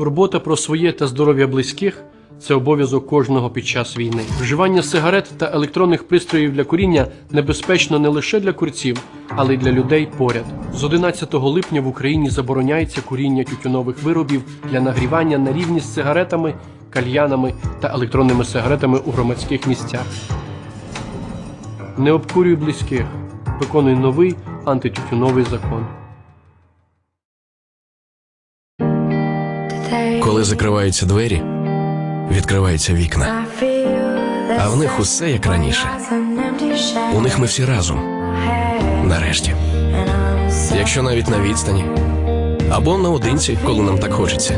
Турбота про своє та здоров'я близьких це обов'язок кожного під час війни. Вживання сигарет та електронних пристроїв для куріння небезпечно не лише для курців, але й для людей поряд. З 11 липня в Україні забороняється куріння тютюнових виробів для нагрівання на рівні з сигаретами, кальянами та електронними сигаретами у громадських місцях. Не обкурюй близьких. Виконуй новий антитютюновий закон. Коли закриваються двері, відкриваються вікна. А в них усе як раніше. У них ми всі разом. Нарешті. Якщо навіть на відстані. Або наодинці, коли нам так хочеться.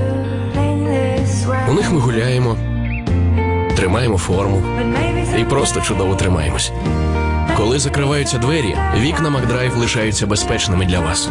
У них ми гуляємо, тримаємо форму і просто чудово тримаємось. Коли закриваються двері, вікна Макдрайв лишаються безпечними для вас.